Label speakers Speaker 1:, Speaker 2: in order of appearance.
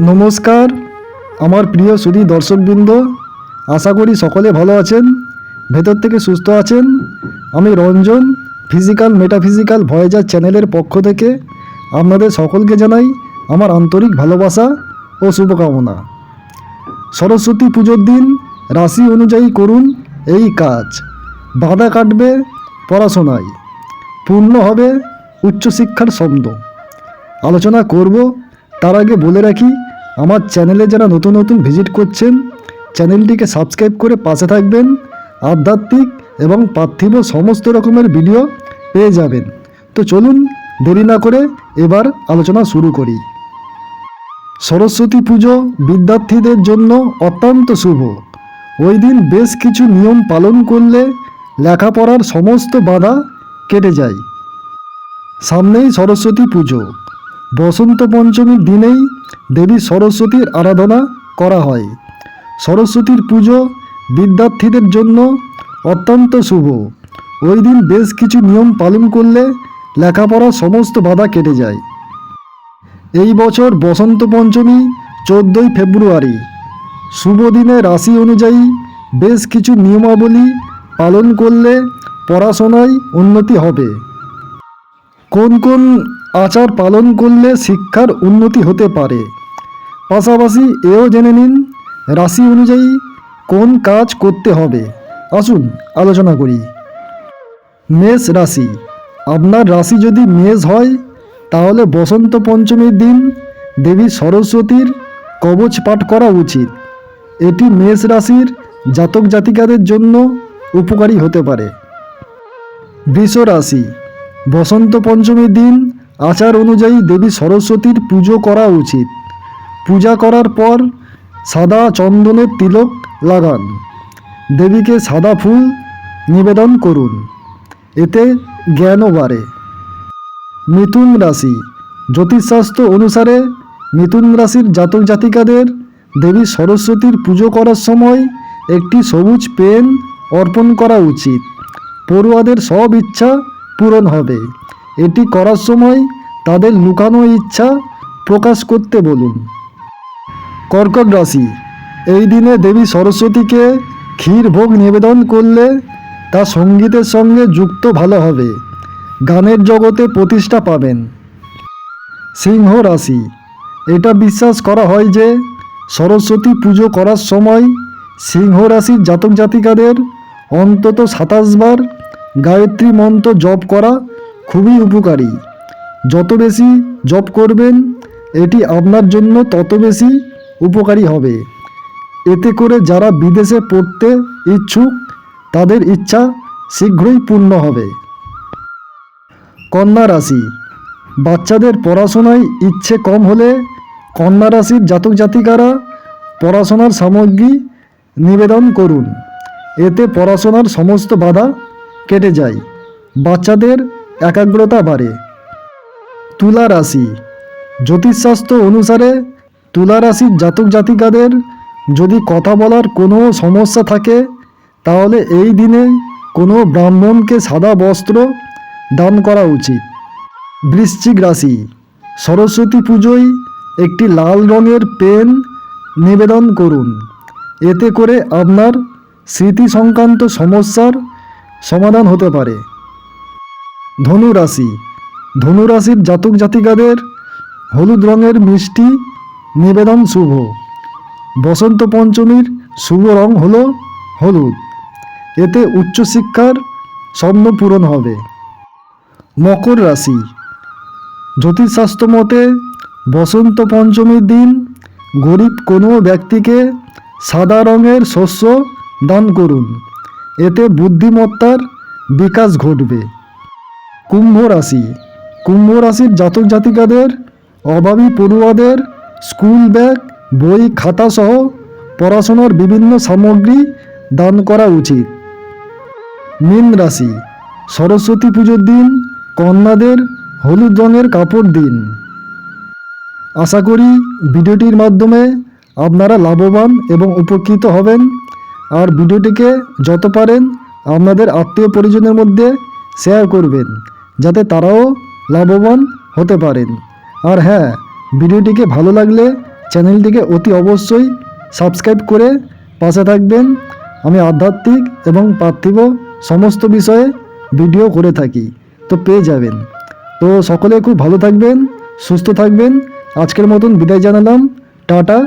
Speaker 1: নমস্কার, আমার প্রিয় সুধী দর্শকবৃন্দ, আশা করি সকলে ভালো আছেন, ভেতর থেকে সুস্থ আছেন। আমি রঞ্জন ফিজিক্যাল মেটাফিজিক্যাল ভয়েজার চ্যানেলের পক্ষ থেকে আপনাদের সকলকে জানাই আমার আন্তরিক ভালোবাসা ও শুভকামনা। সরস্বতী পুজোর দিন রাশি অনুযায়ী করুন এই কাজ। বাধা কাটবে পড়াশোনায়। পূর্ণ হবে উচ্চশিক্ষার শব্দ। আলোচনা করব, তার আগে বলে রাখি আমার চ্যানেলে যারা নতুন নতুন ভিজিট করছেন, চ্যানেলটিকে সাবস্ক্রাইব করে পাশে থাকবেন, আধ্যাত্মিক এবং পার্থিব সমস্ত রকমের ভিডিও পেয়ে যাবেন। তো চলুন দেরি না করে এবার আলোচনা শুরু করি। সরস্বতী পুজো বিদ্যার্থীদের জন্য অত্যন্ত শুভ। ওই দিন বেশ কিছু নিয়ম পালন করলে লেখাপড়ার সমস্ত বাধা কেটে যায়। সামনেই সরস্বতী পুজো। বসন্ত পঞ্চমীর দিনেই দেবী সরস্বতীর আরাধনা করা হয়। সরস্বতীর পুজো বিদ্যার্থীদের জন্য অত্যন্ত শুভ। ওই দিন বেশ কিছু নিয়ম পালন করলে লেখাপড়ার সমস্ত বাধা কেটে যায়। এই বছর বসন্ত পঞ্চমী, চোদ্দোই ফেব্রুয়ারি। শুভ দিনে রাশি অনুযায়ী বেশ কিছু নিয়মাবলী পালন করলে পড়াশোনায় উন্নতি হবে। কোন কোন আচার পালন করলে শিক্ষার উন্নতি হতে পারে। পাশাপাশি এও জেনে নিন, রাশি অনুযায়ী কোন কাজ করতে হবে। আসুন আলোচনা করি। মেষ রাশি। আপনার রাশি যদি মেষ হয়, তাহলে বসন্ত পঞ্চমীর দিন দেবী সরস্বতীর কবচ পাঠ করা উচিত। এটি মেষ রাশির জাতক জাতিকাদের জন্য উপকারী হতে পারে। বৃষ রাশি। বসন্ত পঞ্চমীর দিন আচার অনুযায়ী দেবী সরস্বতীর পুজো করা উচিত। পূজা করার পর সাদা চন্দনের তিলক লাগান। দেবীকে সাদা ফুল নিবেদন করুন। এতে জ্ঞানও বাড়ে। মিথুন রাশি। জ্যোতিষশাস্ত্র অনুসারে মিথুন রাশির জাতক জাতিকাদের দেবী সরস্বতীর পুজো করার সময় একটি সবুজ পেন অর্পণ করা উচিত। পড়ুয়াদের সব ইচ্ছা পূরণ হবে। এটি করার সময় তাদের লুকানো ইচ্ছা প্রকাশ করতে বলুন। কর্কট রাশি, এই দিনে দেবী সরস্বতীকে ক্ষীর ভোগ নিবেদন করলে তা সঙ্গীতের সঙ্গে যুক্ত ভালো হবে। গানের জগতে প্রতিষ্ঠা পাবেন। সিংহ রাশি, এটা বিশ্বাস করা হয় যে সরস্বতী পুজো করার সময় সিংহ রাশির জাতক জাতিকাদের অন্তত সাতাশ বার গায়ত্রী মন্ত্র জপ করা খুবই উপকারী। যত বেশি জপ করবেন, এটি আপনার জন্য তত বেশি উপকারী হবে। এতে করে যারা বিদেশে পড়তে ইচ্ছুক, তাদের ইচ্ছা শীঘ্রই পূর্ণ হবে। কন্যা রাশি, বাচ্চাদের পড়াশোনায় ইচ্ছে কম হলে কন্যা রাশির জাতক জাতিকারা পড়াশোনার সামগ্রী নিবেদন করুন। এতে পড়াশোনার সমস্ত বাধা কেটে যায়। বাচ্চাদের একাগ্রতা বাড়ে। তুলা রাশি জ্যোতিষশাস্ত্র অনুসারে তুলা রাশির জাতক জাতিকাদের যদি কথা বলার কোনো সমস্যা থাকে, তাহলে এই দিনে কোনো ব্রাহ্মণকে সাদা বস্ত্র দান করা উচিত। বৃশ্চিক রাশি। সরস্বতী পুজোয় একটি লাল রঙের পেন নিবেদন করুন। এতে করে আপনার স্মৃতি সংক্রান্ত সমস্যার সমাধান হতে পারে। ধনু রাশি ধনু রাশির জাতক জাতিকাদের হলুদ রঙের মিষ্টি নিবেদন শুভ। বসন্ত পঞ্চমীর শুভ রং হল হলুদ। এতে উচ্চশিক্ষার স্বপ্ন পূরণ হবে। মকর রাশি। জ্যোতিষশাস্ত্র মতে বসন্ত পঞ্চমীর দিন গরিব কোনো ব্যক্তিকে সাদা রঙের শস্য দান করুন। এতে বুদ্ধিমত্তার বিকাশ ঘটবে। কুম্ভ রাশি। কুম্ভ রাশির জাতক জাতিকাদের, অভাবী পড়ুয়াদের স্কুল ব্যাগ বই, খাতা সহ পড়াশোনার বিভিন্ন সামগ্রী দান করা উচিত। মীন রাশি, সরস্বতী পুজোর দিন, কন্যাদের হলুদ রঙের কাপড় দিন। আশা করি ভিডিওটির মাধ্যমে আপনারা লাভবান এবং উপকৃত হবেন। আর ভিডিওটিকে যত পারেন আপনাদের আত্মীয় পরিজনের মধ্যে শেয়ার করবেন। যাতে তারাও লাভবান হতে পারেন। আর হ্যাঁ ভিডিওটিকে ভালো লাগলে চ্যানেলটিকে অতি অবশ্যই সাবস্ক্রাইব করে পাশে থাকবেন। আমি আধ্যাত্মিক এবং পার্থিব সমস্ত বিষয়ে ভিডিও করে থাকি, তো পেয়ে যাবেন। তো সকলে খুব ভালো থাকবেন, সুস্থ থাকবেন। আজকের মতন বিদায় জানালাম। টাটা।